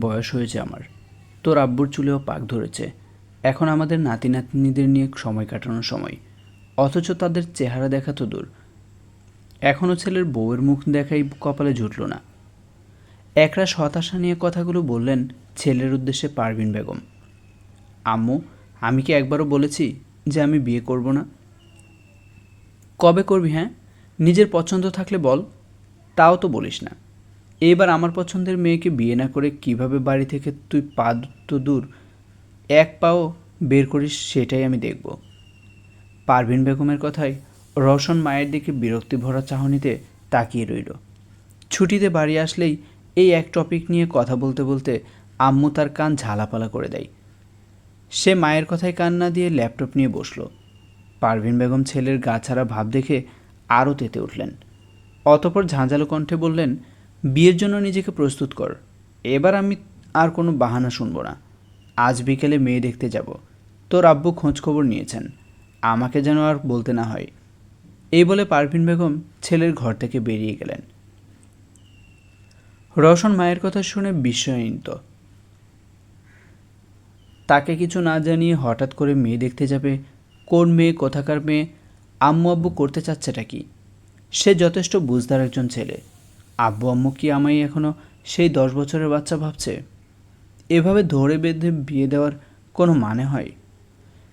বয়স হয়েছে আমার। তোর আব্বুর চুলেও পাক ধরেছে। এখন আমাদের নাতি নাতনিদের নিয়ে সময় কাটানোর সময়। অথচ তাদের চেহারা দেখা তো দূর। এখনও ছেলের বউয়ের মুখ দেখাই কপালে জুটল না। একরাশ হতাশা নিয়ে কথাগুলো বললেন ছেলের উদ্দেশ্যে পারভিন বেগম। আম্মু, আমি কি একবারও বলেছি যে আমি বিয়ে করব না? কবে করবি হ্যাঁ? নিজের পছন্দ থাকলে বল। তাও তো বলিস না। এইবার আমার পছন্দের মেয়েকে বিয়ে না করে কীভাবে বাড়ি থেকে তুই পা তো দূর, এক পাও বের করিস সেটাই আমি দেখব। পারভিন বেগমের কথায় রওশন মায়ের দিকে বিরক্তি ভরা চাহনিতে তাকিয়ে রইল। ছুটিতে বাড়ি আসলেই এই এক টপিক নিয়ে কথা বলতে বলতে আম্মু তার কান ঝালাপালা করে দেয়। সে মায়ের কথায় কান না দিয়ে ল্যাপটপ নিয়ে বসল। পারভিন বেগম ছেলের গা ছাড়া ভাব দেখে আরও তেতে উঠলেন। অতপর ঝাঁঝালো কণ্ঠে বললেন বিয়ের জন্য নিজেকে প্রস্তুত কর। এবার আমি আর কোনো বাহানা শুনব না। আজ বিকেলে মেয়ে দেখতে যাব। তোর আব্বু খোঁজখবর নিয়েছেন। আমাকে যেন আর বলতে না হয়। এই বলে পারভিন বেগম ছেলের ঘর থেকে বেরিয়ে গেলেন। রওশন মায়ের কথা শুনে বিস্ময়িত। তাকে কিছু না জানিয়ে হঠাৎ করে মেয়ে দেখতে যাবে, কোন মেয়ে, কোথাকার মেয়ে, আম্মু আব্বু করতে চাচ্ছেটা কি? সে যথেষ্ট বুঝদার একজন ছেলে। আব্বু আম্মু কি আমায় এখনও সেই দশ বছরের বাচ্চা ভাবছে? এভাবে ধরে বেঁধে বিয়ে দেওয়ার কোনো মানে হয়?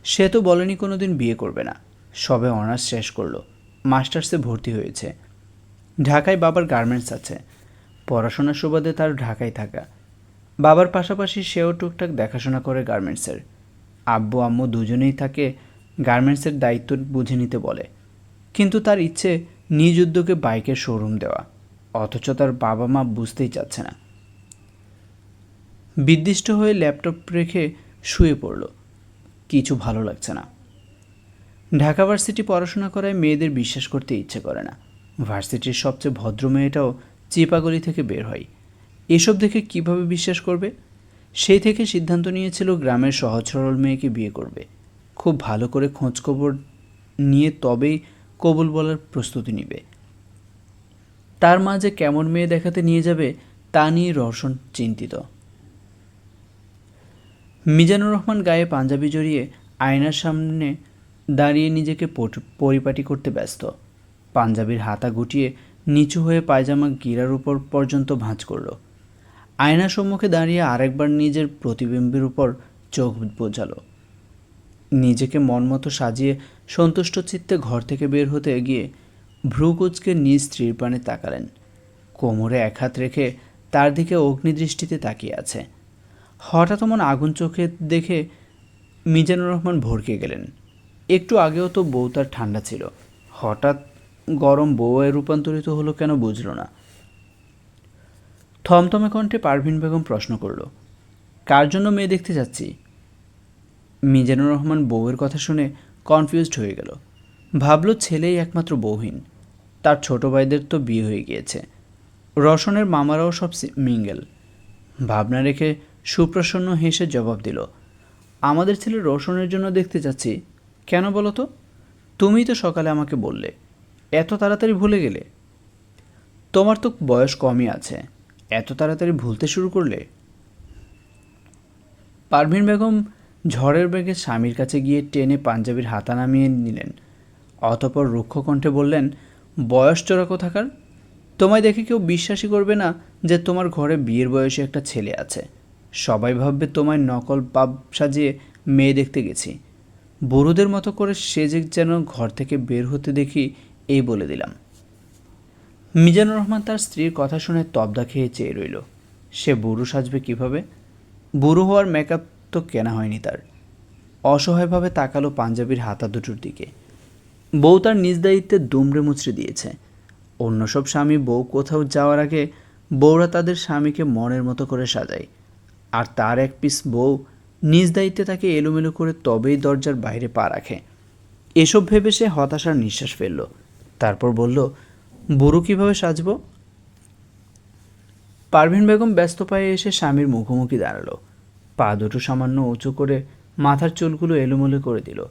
সে তো বলেনি কোনো দিন বিয়ে করবে না। সবে অনার্স শেষ করল। মাস্টার্সে ভর্তি হয়েছে। ঢাকায় বাবার গার্মেন্টস আছে। পড়াশোনার সুবাদে তার ঢাকায় থাকা। বাবার পাশাপাশি সেও টুকটাক দেখাশোনা করে গার্মেন্টসের। আব্বু আম্মু দুজনেই তাকে গার্মেন্টসের দায়িত্ব বুঝে নিতে বলে। কিন্তু তার ইচ্ছে নিজ উদ্যোগে বাইকের শোরুম দেওয়া। অথচ তার বাবা মা বুঝতেই চাচ্ছে না। বিদ্দিষ্ট হয়ে ল্যাপটপ রেখে শুয়ে পড়ল। কিছু ভালো লাগছে না। ঢাকা ভার্সিটি পড়াশোনা করায় মেয়েদের বিশ্বাস করতে ইচ্ছে করে না। ভার্সিটির সবচেয়ে ভদ্র মেয়েটাও চেপাগলি থেকে বের হয়। এসব দেখে কীভাবে বিশ্বাস করবে? সেই থেকে সিদ্ধান্ত নিয়েছিল গ্রামের সহজ সরল মেয়েকে বিয়ে করবে। খুব ভালো করে খোঁজখবর নিয়ে তবেই কবুল বলার প্রস্তুতি নেবে। তার মা যে কেমন মেয়ে দেখাতে নিয়ে যাবে, তা নিয়ে রওশন চিন্তিত। মিজানুর রহমান গায়ে পাঞ্জাবি জড়িয়ে আয়নার সামনে দাঁড়িয়ে নিজেকে পরিপাটি করতে ব্যস্ত। পাঞ্জাবির হাতা গুটিয়ে নিচু হয়ে পায়জামা গিরার উপর পর্যন্ত ভাঁজ করল। আয়নার সম্মুখে দাঁড়িয়ে আরেকবার নিজের প্রতিবিম্বের উপর চোখ বোঝালো। নিজেকে মন মতো সাজিয়ে সন্তুষ্ট চিত্তে ঘর থেকে বের হতে গিয়ে ভ্রুকুচকে নিজ স্ত্রীর পানে তাকালেন। কোমরে এক হাত রেখে তার দিকে অগ্নিদৃষ্টিতে তাকিয়ে আছে। হঠাৎ এমন আগুন চোখে দেখে মিজানুর রহমান ভরকে গেলেন। একটু আগেও তো বউ তার ঠান্ডা ছিল। হঠাৎ গরম বউয়ে রূপান্তরিত হলো কেন বুঝল না। থমথমে কণ্ঠে পারভিন বেগম প্রশ্ন করল, কার জন্য মেয়ে দেখতে যাচ্ছি? মিজানুর রহমান বউয়ের কথা শুনে কনফিউজড হয়ে গেল। ভাবল ছেলেই একমাত্র বউহীন। তার ছোট ভাইদের তো বিয়ে হয়ে গিয়েছে। রসনের মামারাও সব মিঙ্গেল। ভাবনা রেখে সুপ্রসন্ন হেসে জবাব দিল, আমাদের ছেলে রোশনের জন্য দেখতে যাচ্ছি। কেন বলো তো? তুমিই তো সকালে আমাকে বললে। এত তাড়াতাড়ি ভুলে গেলে। তোমার তো বয়স কমই আছে। এত তাড়াতাড়ি ভুলতে শুরু করলে? পারভিন বেগম ঝড়ের বেগে স্বামীর কাছে গিয়ে টেনে পাঞ্জাবির হাতা নামিয়ে নিলেন। অতপর রুক্ষ কণ্ঠে বললেন বয়স চোরা কোথাকার তোমায় দেখে কেউ বিশ্বাসই করবে না যে তোমার ঘরে বিয়ের বয়সে একটা ছেলে আছে। সবাই ভাববে তোমায় নকল পাপ সাজিয়ে মেয়ে দেখতে গেছি। বুড়োদের মতো করে সেজে যেন ঘর থেকে বের হতে দেখি, এই বলে দিলাম। মিজানুর রহমান তার স্ত্রীর কথা শুনে তবদা খেয়ে চেয়ে রইল। সে বুড়ো সাজবে কীভাবে? বুড়ো হওয়ার মেকআপ তো কেনা হয়নি তার। অসহায়ভাবে তাকালো পাঞ্জাবির হাতা দুটোর দিকে। বউ তার নিজ দায়িত্বে দুমড়ে মুচড়ে দিয়েছে। অন্য সব স্বামী বউ কোথাও যাওয়ার আগে বউরা তাদের স্বামীকে মনের মতো করে সাজায়। আর তার এক পিস বউ নিজ দায়িত্বে তাকে এলোমেলো করে তবেই দরজার বাইরে পা রাখে। এসব ভেবে সে হতাশার নিঃশ্বাস ফেলল। তারপর বলল, বুড়ো কীভাবে সাজবো? পারভিন বেগম ব্যস্ত পায়ে এসে স্বামীর মুখোমুখি দাঁড়াল। পা দুটো সামান্য উঁচু করে মাথার চুলগুলো এলোমেলো করে দিল।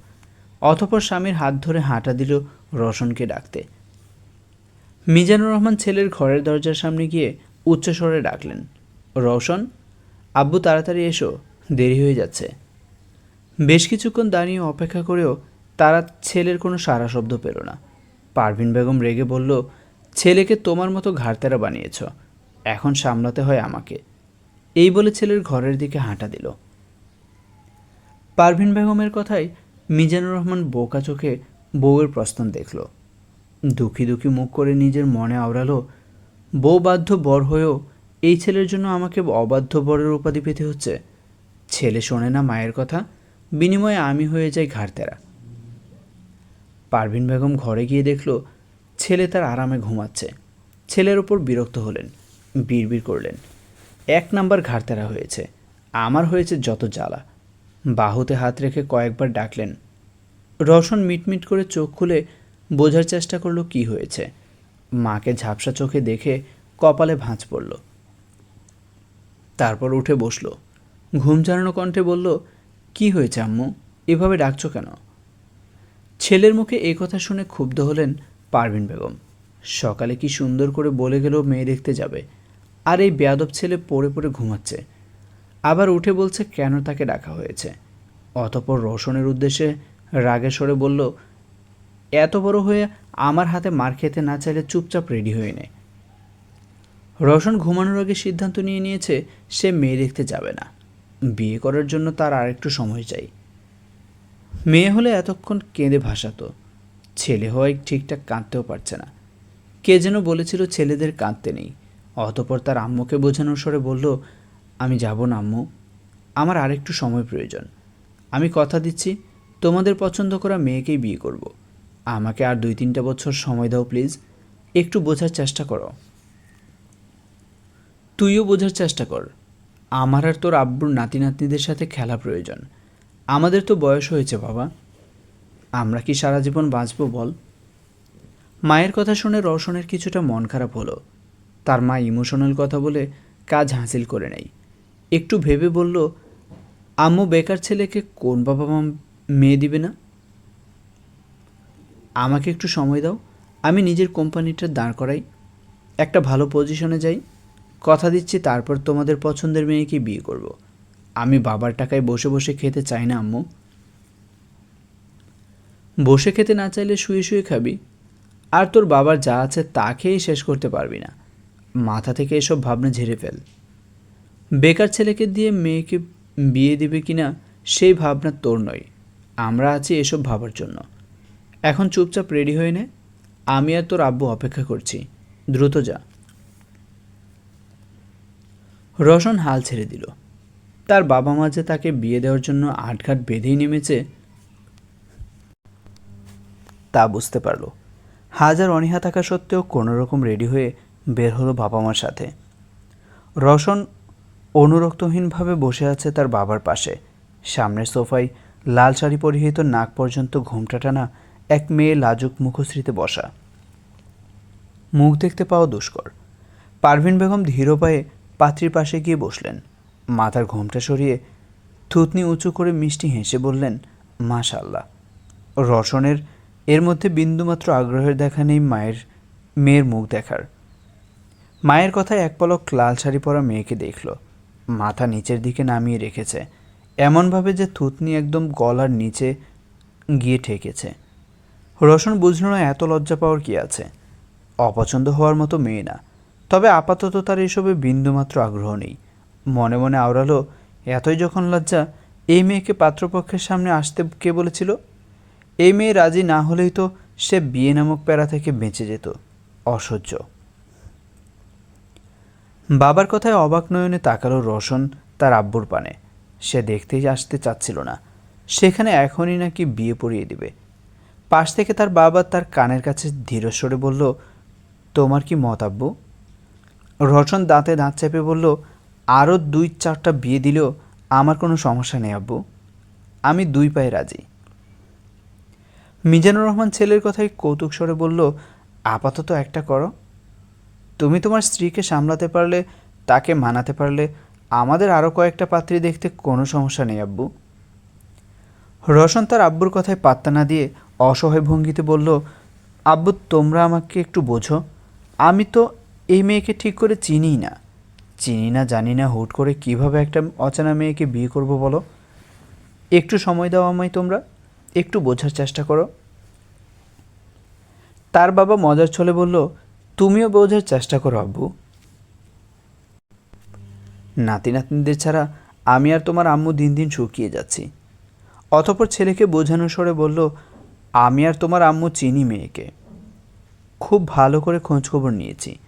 অতপর স্বামীর হাত ধরে হাঁটা দিল রওশনকে ডাকতে। মিজানুর রহমান ছেলের ঘরের দরজার সামনে গিয়ে উচ্চস্বরে ডাকলেন রওশন আব্বু তাড়াতাড়ি এসো, দেরি হয়ে যাচ্ছে। বেশ কিছুক্ষণ দাঁড়িয়ে অপেক্ষা করেও তারা ছেলের কোনো সারা শব্দ পেল না। পারভিন বেগম রেগে বলল, ছেলেকে তোমার মতো ঘাড়তেরা বানিয়েছ, এখন সামলাতে হয় আমাকে। এই বলে ছেলের ঘরের দিকে হাঁটা দিল। পারভিন বেগমের কথায় মিজানুর রহমান বোকা চোখে বউয়ের প্রস্থান দেখল। দুঃখী দুঃখী মুখ করে নিজের মনে আওড়ালো, বউ বাধ্য বর হয়েও এই ছেলের জন্য আমাকে অবাধ্য বরের উপাধি পেতে হচ্ছে। ছেলে শোনে না মায়ের কথা, বিনিময়ে আমি হয়ে যাই ঘাড়তেরা। পারভিন বেগম ঘরে গিয়ে দেখল, ছেলে তার আরামে ঘুমাচ্ছে। ছেলের ওপর বিরক্ত হলেন, বিড়বিড় করলেন, এক নাম্বার ঘাড়তেরা হয়েছে, আমার হয়েছে যত জ্বালা বাহুতে হাত রেখে কয়েকবার ডাকলেন। রসন মিটমিট করে চোখ খুলে বোঝার চেষ্টা করল কি হয়েছে। মাকে ঝাপসা চোখে দেখে কপালে ভাঁজ পড়ল। তারপর উঠে বসল। ঘুম চালানো কণ্ঠে বলল, কি হয়েছে আম্মু? এভাবে ডাকছো কেন? ছেলের মুখে এই কথা শুনে ক্ষুব্ধ হলেন পারভিন বেগম। সকালে কি সুন্দর করে বলে গেল মেয়ে দেখতে যাবে। আর এই বেয়াদব ছেলে পড়ে পড়ে ঘুমাচ্ছে। আবার উঠে বলছে, কেন তাকে ডাকা হয়েছে? অতপর রোশনের উদ্দেশ্যে রাগে সরে বলল, এত বড় হয়ে আমার হাতে মার খেতে না চাইলে চুপচাপ রেডি হয়ে নে। রোশন ঘুমানোর আগে সিদ্ধান্ত নিয়ে নিয়েছে, সে মেয়ে দেখতে যাবে না। বিয়ে করার জন্য তার আরেকটু সময় চাই। মেয়ে হলে এতক্ষণ কেঁদে ভাসাতো। ছেলে হওয়ায় ঠিকঠাক কাঁদতেও পারছে না। কে যেন বলেছিল, ছেলেদের কাঁদতে নেই। অতপর তার আম্মুকে বোঝানোর স্বরে বলল আমি যাব না, আম্মু। আমার আরেকটু সময় প্রয়োজন। আমি কথা দিচ্ছি, তোমাদের পছন্দ করা মেয়েকেই বিয়ে করব। আমাকে আর দুই তিনটা বছর সময় দাও, প্লিজ। একটু বোঝার চেষ্টা করো। তুইও বোঝার চেষ্টা কর। আমার আর তোর আব্বুর নাতি নাতনিদের সাথে খেলা প্রয়োজন। আমাদের তো বয়স হয়েছে, বাবা। আমরা কি সারা জীবন বাঁচবো, বল। মায়ের কথা শুনে রওশনের কিছুটা মন খারাপ হলো। তার মা ইমোশনাল কথা বলে কাজ হাসিল করে নেই একটু ভেবে বলল, আম্মু, বেকার ছেলেকে কোন বাবা মা মেয়ে দিবে না? আমাকে একটু সময় দাও, আমি নিজের কোম্পানিটা দাঁড় করাই, একটা ভালো পজিশনে যাই, কথা দিচ্ছি, তারপর তোমাদের পছন্দের মেয়েকে বিয়ে করব। আমি বাবার টাকায় বসে বসে খেতে চাই না, আম্মু। বসে খেতে না চাইলে শুয়ে শুয়ে খাবি। আর তোর বাবার যা আছে তা খেয়েই শেষ করতে পারবি না। মাথা থেকে এসব ভাবনা ঝেড়ে ফেল। বেকার ছেলেকে দিয়ে মেয়েকে বিয়ে দিবে কিনা, সেই ভাবনা তোর নয়। আমরা আছি এসব ভাবার জন্য। এখন চুপচাপ রেডি হয়ে নে। আমি আর তোর আব্বু অপেক্ষা করছি। দ্রুত যা। রোশন হাল ছেড়ে দিল। তার বাবা মা যে তাকে বিয়ে দেওয়ার জন্য আটঘাট বেঁধেই নেমেছে, তা বুঝতে পারল। হাজার অনীহা থাকা সত্ত্বেও কোনোরকম রেডি হয়ে বের হলো বাবা মার সাথে। রোশন অনুরক্তহীনভাবে বসে আছে তার বাবার পাশে। সামনের সোফায় লাল শাড়ি পরিহিত নাক পর্যন্ত ঘুমটা টানা এক মেয়ে লাজুক মুখশ্রীতে বসা। মুখ দেখতে পাওয়া দুষ্কর। পারভিন বেগম ধীর পায়ে পাত্রীর পাশে গিয়ে বসলেন। মাথার ঘোমটা সরিয়ে থুতনি উঁচু করে মিষ্টি হেসে বললেন মাশাল্লাহ রসনের এর মধ্যে বিন্দুমাত্র আগ্রহের দেখা নেই মায়ের, মেয়ের মুখ দেখার। মায়ের কথায় এক পলক লাল শাড়ি পরা মেয়েকে দেখল। মাথা নিচের দিকে নামিয়ে রেখেছে। এমনভাবে যে থুতনি একদম গলার নিচে গিয়ে ঠেকেছে। রোশন বুঝল না এত লজ্জা পাওয়ার কি আছে। অপছন্দ হওয়ার মতো মেয়ে না। তবে আপাতত তার এসবে বিন্দুমাত্র আগ্রহ নেই। মনে মনে আওড়ালো, এতই যখন লজ্জা, এই মেয়েকে পাত্রপক্ষের সামনে আসতে কে বলেছিল? এই মেয়ে রাজি না হলেই তো সে বিয়ে নামক প্যারা থেকে বেঁচে যেত। অসহ্য। বাবার কথায় অবাক নয়নে তাকালো রোশন তার আব্বুর পানে। সে দেখতেই আসতে চাচ্ছিল না। সেখানে এখনই নাকি বিয়ে পড়িয়ে দিবে। পাশ থেকে তার বাবা তার কানের কাছে ধীরস্বরে বলল, তোমার কি মত আব্বু? রোশন দাঁতে দাঁত চেপে বলল, আরও দুই চারটা বিয়ে দিলেও আমার কোনো সমস্যা নেই আব্বু। আমি দুই পায়ে রাজি। মিজানুর রহমান ছেলের কথায় কৌতুক স্বরে বলল, আপাতত একটা করো। তুমি তোমার স্ত্রীকে সামলাতে পারলে, তাকে মানাতে পারলে, আমাদের আরও কয়েকটা পাত্রী দেখতে কোনো সমস্যা নেই, আব্বু। রোশন তার আব্বুর কথায় পাত্তা না দিয়ে অসহায় ভঙ্গিতে বলল, আব্বু, তোমরা আমাকে একটু বোঝো। আমি তো এই মেয়েকে ঠিক করে চিনিই না। চিনি না, জানি না, হুট করে কীভাবে একটা অচেনা মেয়েকে বিয়ে করব বলো? একটু সময় দাও আমায় তোমরা। একটু বোঝার চেষ্টা করো। তার বাবা মজার ছলে বলল তুমিও বোঝার চেষ্টা করো, আব্বু। নাতি নাতনিদের ছাড়া আমি আর তোমার আম্মু দিন দিন শুকিয়ে যাচ্ছি। অতপর ছেলেকে বোঝানোর স্বরে বলল, আমি আর তোমার আম্মু চিনি মেয়েকে। খুব ভালো করে খোঁজখবর নিয়েছি।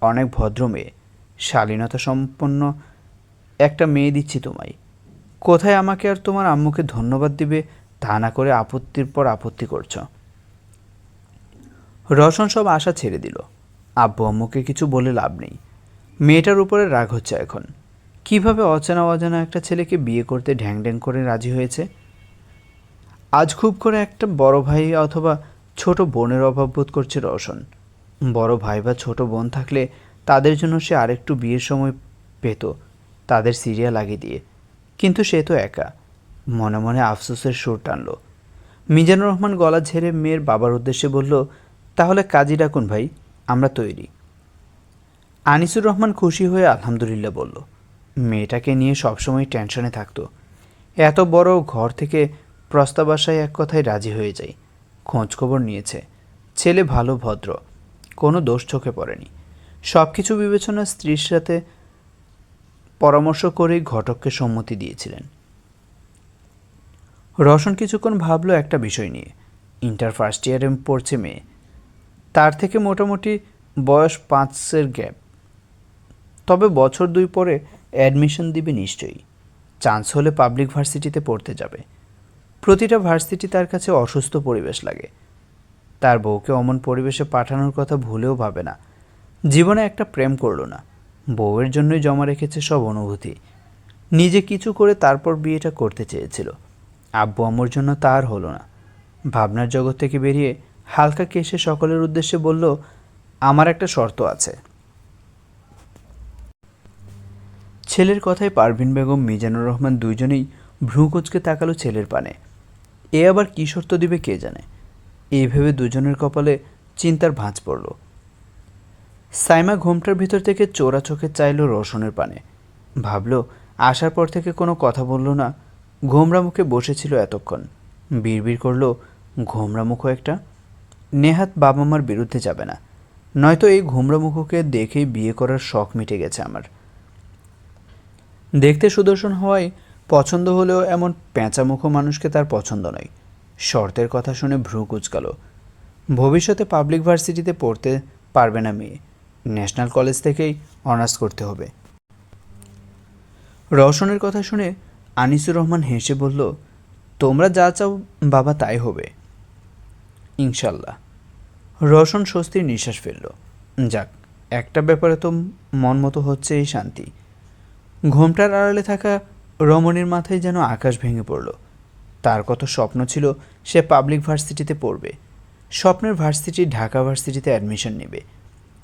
অনেক ভদ্র মেয়ে। শালীনতা সম্পন্ন একটা মেয়ে দিচ্ছি তোমায়। কোথায় আমাকে আর তোমার আম্মুকে ধন্যবাদ দিবে তা না করে আপত্তির পর আপত্তি করছ। রসন সব আশা ছেড়ে দিল। আব্বু আম্মুকে কিছু বলে লাভ নেই। মেয়েটার উপরে রাগ হচ্ছে এখন। কীভাবে অচেনা অজানা একটা ছেলেকে বিয়ে করতে ঢ্যাং ঢ্যাং করে রাজি হয়েছে? আজ খুব করে একটা বড় ভাই অথবা ছোট বোনের অভাব বোধ করছে রওশন। বড় ভাই বা ছোট বোন থাকলে তাদের জন্য সে আরেকটু বিয়ের সময় পেত, তাদের সিরিয়াল লাগিয়ে দিয়ে। কিন্তু সে তো একা। মনে মনে আফসোসের সুর টানল। মিজানুর রহমান গলা ঝেড়ে মেয়ের বাবার উদ্দেশ্যে বলল, তাহলে কাজী ডাকুন ভাই। আমরা তৈরি। আনিসুর রহমান খুশি হয়ে আলহামদুলিল্লাহ বলল, মেয়েটাকে নিয়ে সবসময় টেনশনে থাকতো। এত বড় ঘর থেকে প্রস্তাব আসায় এক কথায় রাজি হয়ে যায় খোঁজখবর নিয়েছে। ছেলে ভালো, ভদ্র। কোনো দোষ চোখে পড়েনি। সব কিছু বিবেচনা স্ত্রীর সাথে পরামর্শ করেই ঘটককে সম্মতি দিয়েছিলেন। রসন কিছুক্ষণ ভাবলো একটা বিষয় নিয়ে। ইন্টার ফার্স্ট ইয়ারে পড়ছে মেয়ে। তার থেকে মোটামুটি বয়স পাঁচের গ্যাপ। তবে বছর দুই পরে অ্যাডমিশন দিবে নিশ্চয়ই। চান্স হলে পাবলিক ভার্সিটিতে পড়তে যাবে। প্রতিটা ভার্সিটি তার কাছে অসুস্থ পরিবেশ লাগে। তার বউকে অমন পরিবেশে পাঠানোর কথা ভুলেও ভাবে না। জীবনে একটা প্রেম করল না। বউয়ের জন্যই জমা রেখেছে সব অনুভূতি। নিজে কিছু করে তারপর বিয়েটা করতে চেয়েছিল। আব্বু আম্মুর জন্য তার হলো না। ভাবনার জগৎ থেকে বেরিয়ে হালকা কেসে সকলের উদ্দেশ্যে বলল, আমার একটা শর্ত আছে। ছেলের কথায় পারভিন বেগম, মিজানুর রহমান দুইজনেই ভ্রুকুচকে তাকালো ছেলের পানে। এ আবার কী শর্ত দিবে কে জানে? এই ভেবে দুজনের কপালে চিন্তার ভাঁজ পড়ল। সাইমা ঘোমটার ভিতর থেকে চোরা চোখে চাইল রসনের পানে। ভাবল, আসার পর থেকে কোনো কথা বলল না, ঘোমরা মুখে বসেছিল এতক্ষণ। বিড়বিড় করল, ঘোমরা মুখও একটা? নেহাত বাবা মার বিরুদ্ধে যাবে না। নয়তো এই ঘোমরা মুখোকে দেখেই বিয়ে করার শখ মিটে গেছে আমার। দেখতে সুদর্শন হওয়ায় পছন্দ হলেও এমন প্যাঁচামুখো মানুষকে তার পছন্দ নয়। শর্তের কথা শুনে ভ্রু কুচকালো। ভবিষ্যতে পাবলিক ভার্সিটিতে পড়তে পারবে না মেয়ে। ন্যাশনাল কলেজ থেকেই অনার্স করতে হবে। রওশনের কথা শুনে আনিসুর রহমান হেসে বলল, তোমরা যা চাও বাবা তাই হবে। ইনশাল্লাহ। রওশন স্বস্তির নিঃশ্বাস ফেলল। যাক, একটা ব্যাপারে তো মন মতো হচ্ছে এই শান্তি। ঘোমটার আড়ালে থাকা রমণীর মাথায় যেন আকাশ ভেঙে পড়ল। তার কত স্বপ্ন ছিল সে পাবলিক ভার্সিটিতে পড়বে। স্বপ্নের ভার্সিটি ঢাকা ভার্সিটিতে অ্যাডমিশন নেবে।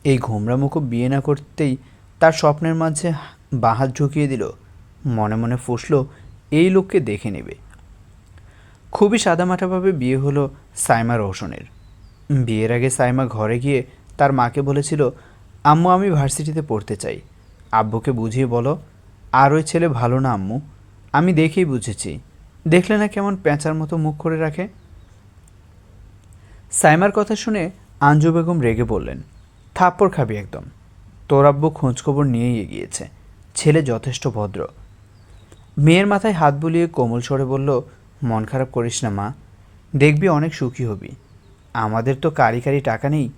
এই ঘোমরামুখো বিয়ে না করতেই তার স্বপ্নের মাঝে বাহাত ঝুঁকিয়ে দিল। মনে মনে ফুসল, এই লোককে দেখে নেবে। খুবই সাদামাটাভাবে বিয়ে হলো সাইমা রোশনের। বিয়ের আগে সাইমা ঘরে গিয়ে তার মাকে বলেছিল, আম্মু, আমি ভার্সিটিতে পড়তে চাই। আব্বুকে বুঝিয়ে বলো, আর ওই ছেলে ভালো না, আম্মু। আমি দেখেই বুঝেছি। দেখলে না কেমন প্যাঁচার মতো মুখ করে রাখে? সাইমার কথা শুনে আঞ্জু বেগম রেগে বললেন, থাপ্পড় খাবি একদম। তোর আব্বু খোঁজখবর নিয়েই এগিয়েছে। ছেলে যথেষ্ট ভদ্র। মেয়ের মাথায় হাত বুলিয়ে কোমল স্বরে বলল, মন খারাপ করিস না, মা। দেখবি অনেক সুখী হবি। আমাদের তো কারি কারি টাকা নেই,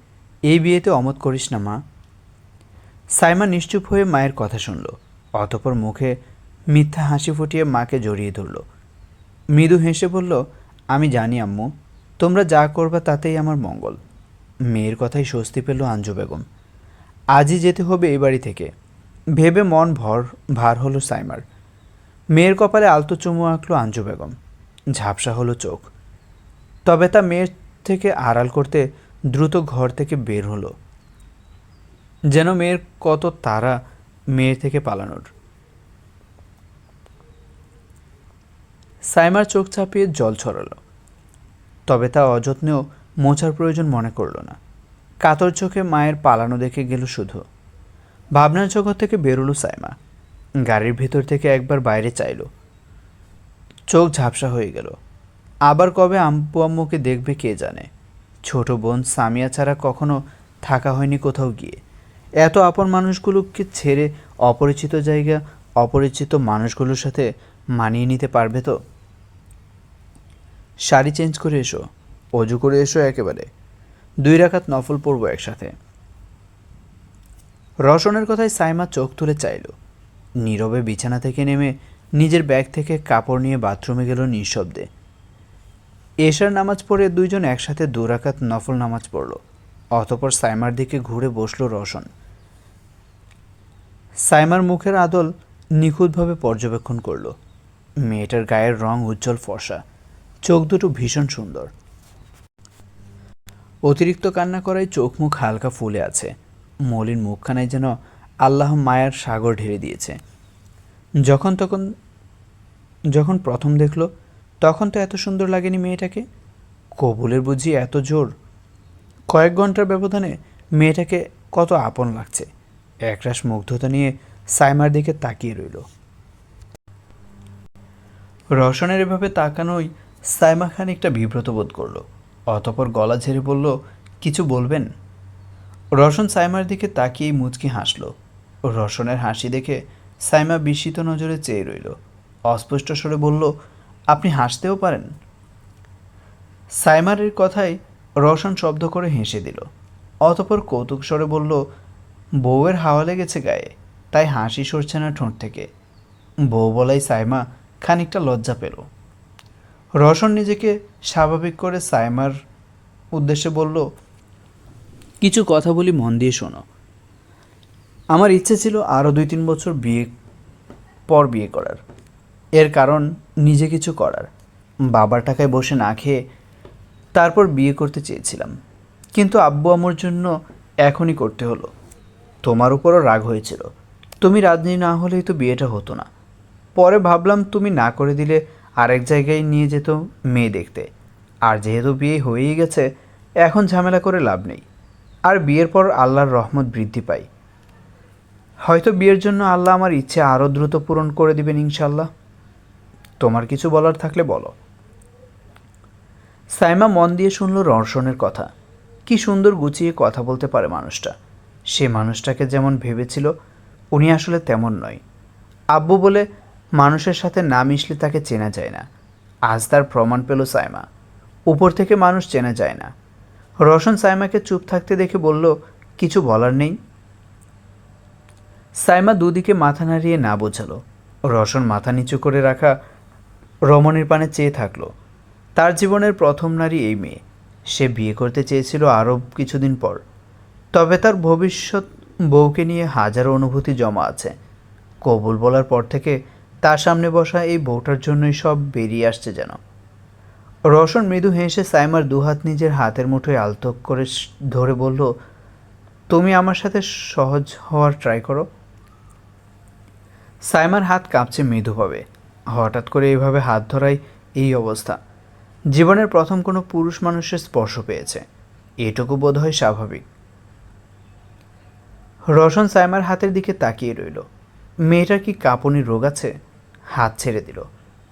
এই বিয়েতে অমত করিস না, মা। সাইমা নিশ্চুপ হয়ে মায়ের কথা শুনল, অতপর মুখে মিথ্যা হাসি ফুটিয়ে মাকে জড়িয়ে ধরল। মৃদু হেসে বলল, আমি জানি, আম্মু, তোমরা যা করবা তাতেই আমার মঙ্গল। মেয়ের কথাই স্বস্তি পেল আঞ্জু বেগম। আজই যেতে হবে এই বাড়ি থেকে। ভেবে মন ভর, ভার হলো সাইমার। মেয়ের কপালে আলতো চুমু আঁকলো আঞ্জু বেগম। ঝাপসা হলো চোখ। তবে তা মেয়ের থেকে আড়াল করতে দ্রুত ঘর থেকে বের হলো। যেন মেয়ের কত তারা মেয়ের থেকে পালানোর। সাইমার চোখ চাপিয়ে জল ছড়ালো। তবে তা অযত্নেও মোছার প্রয়োজন মনে করল না। কাতর চোখে মায়ের পালানো দেখে গেল শুধু। ভাবনার জগৎ থেকে বেরোলো সাইমা। গাড়ির ভেতর থেকে একবার বাইরে চাইলো। চোখ ঝাপসা হয়ে গেল। আবার কবে আম্পু আম্মুকে দেখবে কে জানে? ছোট বোন সামিয়া ছাড়া কখনো থাকা হয়নি কোথাও গিয়ে। এত আপন মানুষগুলোকে ছেড়ে অপরিচিত জায়গা, অপরিচিত মানুষগুলোর সাথে মানিয়ে নিতে পারবে তো? শাড়ি চেঞ্জ করে এসো, অজু করে এসো একেবারে। দুই রাখাত নফল পড়ব একসাথে। রসনের কথায় সাইমা চোখ তুলে চাইল। নীরবে বিছানা থেকে নেমে নিজের ব্যাগ থেকে কাপড় নিয়ে বাথরুমে গেল নিঃশব্দে। এশার নামাজ পড়ে দুইজন একসাথে দুরাকাত নফল নামাজ পড়ল। অতপর সাইমার দিকে ঘুরে বসল রসন সাইমার মুখের আদল নিখুঁতভাবে পর্যবেক্ষণ করল। মেয়েটার গায়ের রং উজ্জ্বল ফর্সা। চোখ দুটো ভীষণ সুন্দর। অতিরিক্ত কান্না করায় চোখ মুখ হালকা ফুলে আছে। মলিন মুখখানায় যেন আল্লাহ মায়ার সাগর ঢেলে দিয়েছে। যখন তখন, যখন প্রথম দেখল তখন তো এত সুন্দর লাগেনি মেয়েটাকে। কবুলের বুঝি এত জোর। কয়েক ঘণ্টার ব্যবধানে মেয়েটাকে কত আপন লাগছে। একরাশ মুগ্ধতা নিয়ে সাইমার দিকে তাকিয়ে রইল। রসনের এভাবে তাকানোই সাইমা খান একটা বিব্রত বোধ করল। অতপর গলা ঝেড়ে বলল, কিছু বলবেন? রসন সাইমার দিকে তাকিয়েই মুচকি হাসল। রসনের হাসি দেখে সাইমা বিস্মিত নজরে চেয়ে রইল। অস্পষ্ট স্বরে বলল আপনি হাসতেও পারেন। সাইমারের কথায় রসন শব্দ করে হেসে দিল। অতপর কৌতুক স্বরে বলল, বউয়ের হাওয়া লেগেছে গায়ে, তাই হাসি সরছে না ঠোঁট থেকে। বউ বলাই সাইমা খানিকটা লজ্জা পেল। রসন নিজেকে স্বাভাবিক করে সাইমার উদ্দেশ্যে বলল, কিছু কথা বলি মন দিয়ে শোনো। আমার ইচ্ছে ছিল আরও দুই তিন বছর বিয়ে, পর বিয়ে করার। এর কারণ নিজে কিছু করার। বাবার টাকায় বসে না খেয়ে তারপর বিয়ে করতে চেয়েছিলাম। কিন্তু আব্বু আমার জন্য এখনই করতে হলো। তোমার উপরও রাগ হয়েছিল। তুমি রাজনী না হলেই তো বিয়েটা হতো না। পরে ভাবলাম তুমি না করে দিলে আরেক জায়গায় নিয়ে যেত মেয়ে দেখতে। আর যেহেতু বিয়ে হয়েই গেছে, এখন ঝামেলা করে লাভ নেই। আর বিয়ের পর আল্লাহর রহমত বৃদ্ধি পাই। হয়তো বিয়ের জন্য আল্লাহ আমার ইচ্ছে আরও দ্রুত পূরণ করে দিবেন ইনশাল্লাহ তোমার কিছু বলার থাকলে বলো। সাইমা মন দিয়ে শুনল রর্ষণের কথা। কি সুন্দর গুছিয়ে কথা বলতে পারে মানুষটা। সে মানুষটাকে যেমন ভেবেছিল, উনি আসলে তেমন নয়। আব্বু বলে, মানুষের সাথে না মিশলে তাকে চেনা যায় না। আজ তার প্রমাণ পেল সাইমা। উপর থেকে মানুষ চেনা যায় না। রশন সাইমাকে চুপ থাকতে দেখে বলল, কিছু বলার নেই? সাইমা দুদিকে মাথা নাড়িয়ে না বোঝালো। রশন মাথা নিচু করে রাখা রমণীর পানে চেয়ে থাকল। তার জীবনের প্রথম নারী এই মেয়ে। সে বিয়ে করতে চেয়েছিল আরও কিছুদিন পর। তবে তার ভবিষ্যৎ বউকে নিয়ে হাজারো অনুভূতি জমা আছে। কবুল বলার পর থেকে তার সামনে বসা এই বউটার জন্যই সব বেরিয়ে আসছে যেন। রোশন মৃদু হেসে সাইমার দুহাত নিজের হাতের মুঠোয় আলতো করে ধরে বলল, তুমি আমার সাথে সহজ হওয়ার ট্রাই করো। সাইমার হাত কাঁপছে মৃদুভাবে। হঠাৎ করে এইভাবে হাত ধরাই এই অবস্থা। জীবনের প্রথম কোনো পুরুষ মানুষের স্পর্শ পেয়েছে। এটুকু বোধ হয় স্বাভাবিক। রোশন সাইমার হাতের দিকে তাকিয়ে রইল। মেয়েটার কি কাঁপুনি রোগ আছে? হাত ছেড়ে দিল।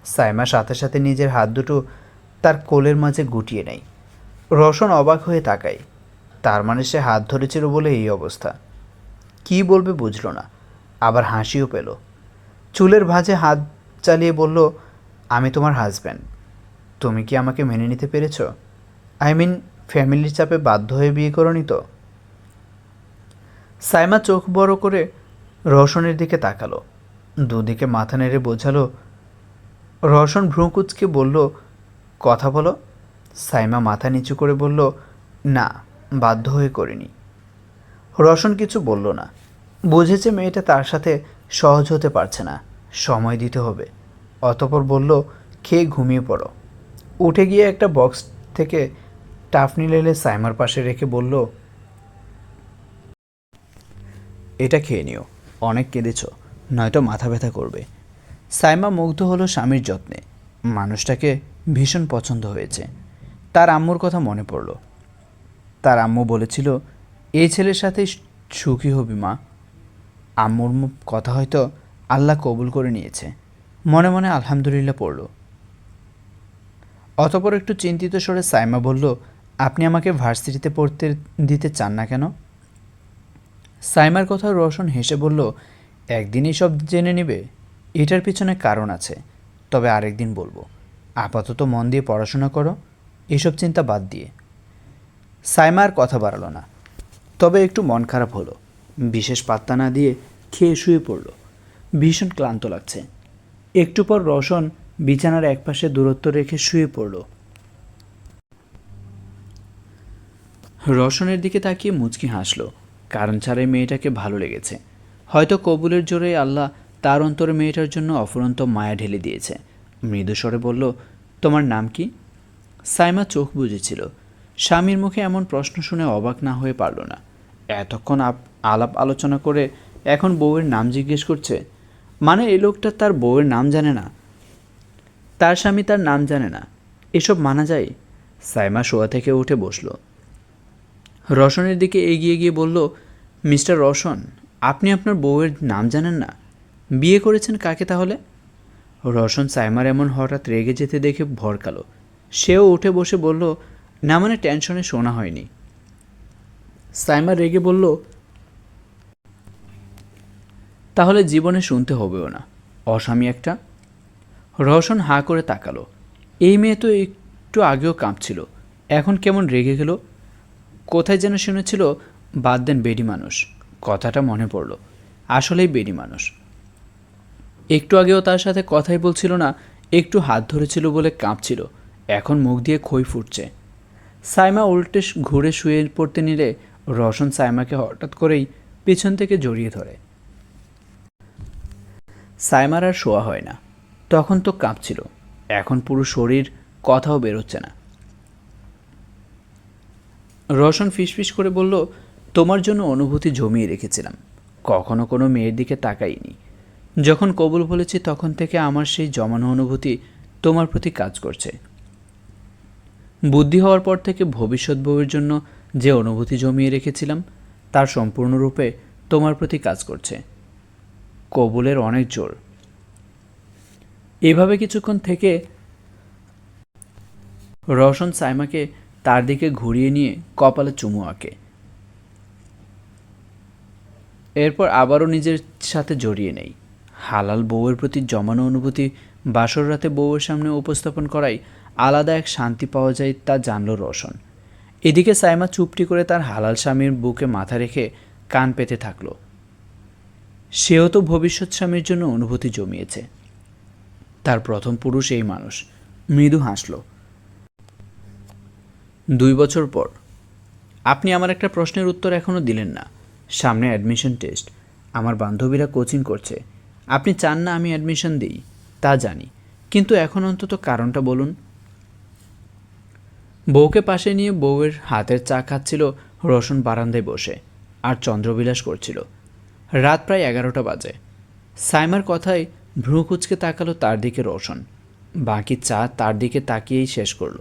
সাইমা সাথে সাথে নিজের হাত দুটো তার কোলের মাঝে গুটিয়ে নেয়। রোশন অবাক হয়ে তাকায়। তার মানে সে হাত ধরেছিল বলে এই অবস্থা। কি বলবে বুঝলো না। আবার হাসিও পেল। চুলের ভাঁজে হাত চালিয়ে বলল, আমি তোমার হাজব্যান্ড তুমি কি আমাকে মেনে নিতে পেরেছ? আই মিন ফ্যামিলির চাপে বাধ্য হয়ে বিয়ে করনি তো? সাইমা চোখ বড় করে রোশনের দিকে তাকালো। দুদিকে মাথা নেড়ে বোঝালো। রোশন ভ্রুকুচকে বলল, কথা বলো। সাইমা মাথা নিচু করে বলল, না, বাধ্য হয়ে করিনি। রোশন কিছু বলল না। বুঝেছে মেয়েটা তার সাথে সহজ হতে পারছে না। সময় দিতে হবে। অতপর বলল, খেয়ে ঘুমিয়ে পড়ো। উঠে গিয়ে একটা বক্স থেকে টাফনি লেলে সাইমার পাশে রেখে বলল, এটা খেয়ে নিও, অনেক কেঁদেছ, নয়তো মাথা ব্যথা করবে। সাইমা মুগ্ধ হলো স্বামীর যত্নে। মানুষটাকে ভীষণ পছন্দ হয়েছে। তার আম্মুর কথা মনে পড়ল। তার আম্মু বলেছিল, এই ছেলের সাথে সুখী হবি মা। আম্মুর কথা হয়তো আল্লাহ কবুল করে নিয়েছে। মনে মনে আলহামদুলিল্লাহ পড়ল। অতপর একটু চিন্তিত স্বরে সাইমা বলল, আপনি আমাকে ভার্সিটিতে পড়তে দিতে চান না কেন? সাইমার কথা রোশন হেসে বলল একদিনই সব জেনে নেবে। এটার পিছনে কারণ আছে। তবে আরেকদিন বলব। আপাতত মন দিয়ে পড়াশোনা করো। এসব চিন্তা বাদ দিয়ে। সাইমা আর কথা বাড়ালো না। তবে একটু মন খারাপ হলো। বিশেষ পাত্তা না দিয়ে খেয়ে শুয়ে পড়ল। ভীষণ ক্লান্ত লাগছে। একটু পর রোশন বিছানার একপাশে দূরত্ব রেখে শুয়ে পড়ল। রোশনের দিকে তাকিয়ে মুচকি হাসলো। কারণ ছাড়াই মেয়েটাকে ভালো লেগেছে। হয়তো কবুলের জোরে আল্লাহ তার অন্তরে মেয়েটার জন্য অফুরন্ত মায়া ঢেলে দিয়েছে। মৃদু স্বরে বলল, তোমার নাম কি? সাইমা চোখ বুঝেছিল স্বামীর মুখে এমন প্রশ্ন শুনে অবাক না হয়ে পারল না। এতক্ষণ আলাপ আলোচনা করে এখন বউয়ের নাম জিজ্ঞেস করছে মানে এই লোকটা তার বউয়ের নাম জানে না। তার স্বামী তার নাম জানে না। এসব মানা যায়। সাইমা শোয়া থেকে উঠে বসল। রসনের দিকে এগিয়ে গিয়ে বলল, মিস্টার রসন আপনি আপনার বউয়ের নাম জানেন না। বিয়ে করেছেন কাকে তাহলে? রসন সাইমার এমন হঠাৎ রেগে যেতে দেখে ভরকালো সেও উঠে বসে বলল, না মানে টেনশনে শোনা হয়নি। সাইমা রেগে বলল তাহলে জীবনে শুনতে হবেও না। অস্বামী একটা। রওশন হাঁ করে তাকালো। এই মেয়ে তো একটু আগেও কাঁপছিল। এখন কেমন রেগে গেল? কোথায় যেন শুনেছিল, বাদ দেন বেডি মানুষ। কথাটা মনে পড়ল। আসলেই বেডি মানুষ। একটু আগেও তার সাথে কথাই বলছিল না, একটু হাত ধরেছিল বলে কাঁপছিল। এখন মুখ দিয়ে খই ফুটছে। সাইমা উল্টে ঘুরে শুয়ে পড়তে নিলে রওশন সাইমাকে হঠাৎ করেই পিছন থেকে জড়িয়ে ধরে। সাইমার আর শোয়া হয় না। তখন তো কাঁপছিল। এখন পুরো শরীর কথাও বেরোচ্ছে না। রোশন ফিসফিস করে বলল, তোমার জন্য অনুভূতি জমিয়ে রেখেছিলাম। কখনো কোনো মেয়ের দিকে তাকাইনি। যখন কবুল বলেছি তখন থেকে আমার সেই জমানো অনুভূতি তোমার প্রতি কাজ করছে। বুদ্ধি হওয়ার পর থেকে ভবিষ্যৎ বউয়ের জন্য যে অনুভূতি জমিয়ে রেখেছিলাম, তার সম্পূর্ণরূপে তোমার প্রতি কাজ করছে। কবুলের অনেক জোর। এভাবে কিছুক্ষণ থেকে রওশন সাইমাকে তার দিকে ঘুরিয়ে নিয়ে কপালে চুমু আঁকে। এরপর আবারও নিজের সাথে জড়িয়ে নেই। হালাল বউয়ের প্রতি জমানো অনুভূতি বাসর রাতে বউয়ের সামনে উপস্থাপন করাই আলাদা এক শান্তি পাওয়া যায় তা জানল রওশন। এদিকে সাইমা চুপটি করে তার হালাল স্বামীর বুকে মাথা রেখে কান পেতে থাকল। সেও তো ভবিষ্যৎ স্বামীর জন্য অনুভূতি জমিয়েছে। তার প্রথম পুরুষ এই মানুষ। মৃদু হাসল। দুই বছর পর। আপনি আমার একটা প্রশ্নের উত্তর এখনও দিলেন না। সামনে অ্যাডমিশন টেস্ট আমার বান্ধবীরা কোচিং করছে। আপনি চান না আমি অ্যাডমিশন দিই। তা জানি। কিন্তু এখন অন্তত কারণটা বলুন। বউকে পাশে নিয়ে বউয়ের হাতের চা খাচ্ছিল রোশন বারান্দায় বসে। আর চন্দ্রবিলাস করছিল। রাত প্রায় এগারোটা বাজে। সাইমার কথায় ভ্রু কুচকে তাকালো তার দিকে রোশন। বাকি চা তার দিকে তাকিয়েই শেষ করল।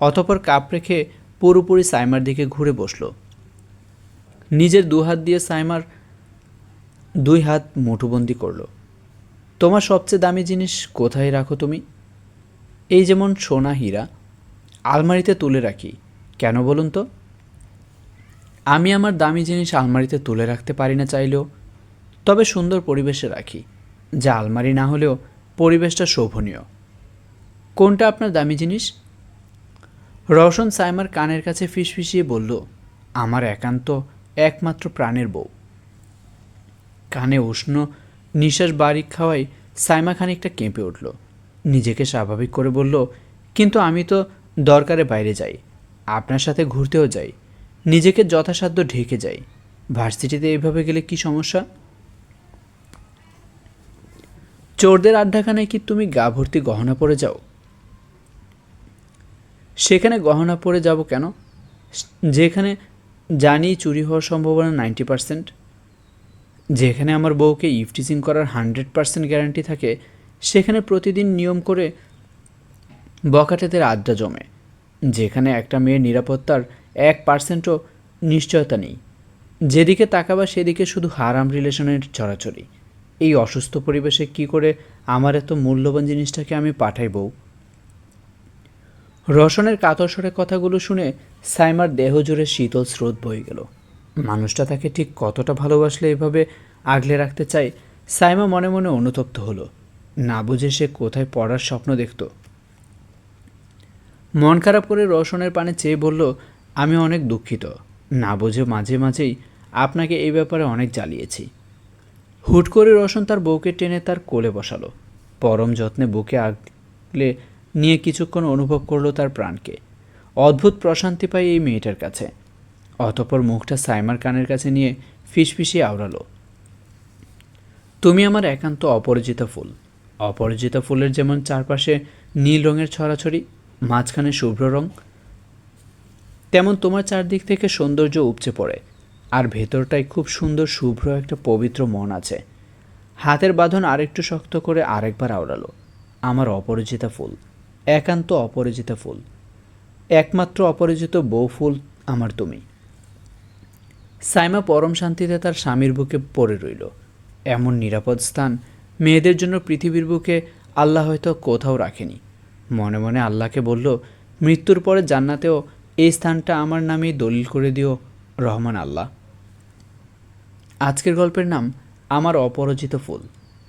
অতপর কাপ রেখে পুরোপুরি সাইমার দিকে ঘুরে বসল। নিজের দু হাত দিয়ে সাইমার দুই হাত মুঠুবন্দি করল। তোমার সবচেয়ে দামি জিনিস কোথায় রাখো তুমি? এই যেমন সোনা হীরা, আলমারিতে তুলে রাখি। কেন বলুন তো? আমি আমার দামি জিনিস আলমারিতে তুলে রাখতে পারি না চাইলেও তবে সুন্দর পরিবেশে রাখি, যা আলমারি না হলেও পরিবেশটা শোভনীয়। কোনটা আপনার দামি জিনিস? রওশন সাইমার কানের কাছে ফিসফিসিয়ে বলল, আমার একান্ত একমাত্র প্রাণের বউ। কানে উষ্ণ, নিঃশ্বাস বাড়ি খাওয়াই সাইমা খানিকটা কেঁপে উঠল। নিজেকে স্বাভাবিক করে বলল, কিন্তু আমি তো দরকারে বাইরে যাই, আপনার সাথে ঘুরতেও যাই, নিজেকে যথাসাধ্য ঢেকে যাই। ভার্সিটিতে এভাবে গেলে কি সমস্যা? চোরদের আড্ডাখানায় কি তুমি গা ভর্তি গহনা পরে যাও? সেখানে গহনা পরে যাব কেন? যেখানে জানি চুরি হওয়ার সম্ভাবনা নাইনটি পার্সেন্ট। যেখানে আমার বউকে ইফটিজিং করার হান্ড্রেড পার্সেন্ট গ্যারান্টি থাকে, সেখানে প্রতিদিন নিয়ম করে বকাটেদের আড্ডা জমে। যেখানে একটা মেয়ের নিরাপত্তার এক পার্সেন্টও নিশ্চয়তা নেই। যেদিকে তাকাবা সেদিকে শুধু হারাম রিলেশনের চড়াচড়ি। এই অসুস্থ পরিবেশে কি করে আমার এত মূল্যবান জিনিসটাকে আমি পাঠাই বউ? রসনের কাতর স্বরে কথাগুলো শুনে সাইমার দেহ জুড়ে শীতল স্রোত বয়ে গেল। মানুষটা তাকে ঠিক কতটা ভালোবাসলে এভাবে আগলে রাখতে চায়, সাইমা মনে মনে অনুতপ্ত হলো। না বুঝে সে কোথায় পড়ার স্বপ্ন দেখত। মন খারাপ করে রসনের পানে চেয়ে বলল, আমি অনেক দুঃখিত। না বুঝে মাঝে মাঝেই আপনাকে এই ব্যাপারে অনেক জ্বালিয়েছি। হুট করে রসন তার বউকে টেনে তার কোলে বসালো। পরম যত্নে বুকে আগলে নিয়ে কিছুক্ষণ অনুভব করল তার প্রাণকে। অদ্ভুত প্রশান্তি পায় এই মেয়েটার কাছে। অতপর মুখটা সাইমার কানের কাছে নিয়ে ফিসফিসিয়ে আওড়ালো। তুমি আমার একান্ত অপরিচিত ফুল। অপরিচিত ফুলের যেমন চারপাশে নীল রঙের ছড়াছড়ি, মাঝখানে শুভ্র রং, তেমন তোমার চারদিক থেকে সৌন্দর্য উপচে পড়ে। আর ভেতরটায় খুব সুন্দর শুভ্র একটা পবিত্র মন আছে। হাতের বাঁধন আরেকটু শক্ত করে আরেকবার আওড়ালো। আমার অপরিচিত ফুল, একান্ত অপরিচিত ফুল, একমাত্র অপরিচিত বউ ফুল আমার তুমি। সাইমা পরম শান্তিতে তার স্বামীর বুকে পড়ে রইল। এমন নিরাপদ স্থান মেয়েদের জন্য পৃথিবীর বুকে আল্লাহ হয়তো কোথাও রাখেনি। মনে মনে আল্লাহকে বলল, মৃত্যুর পরে জান্নাতেও এই স্থানটা আমার নামেই দলিল করে দিও রহমান আল্লাহ। আজকের গল্পের নাম আমার অপরাজিত ফুল।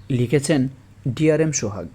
লিখেছেন ডিআরএম সোহাগ।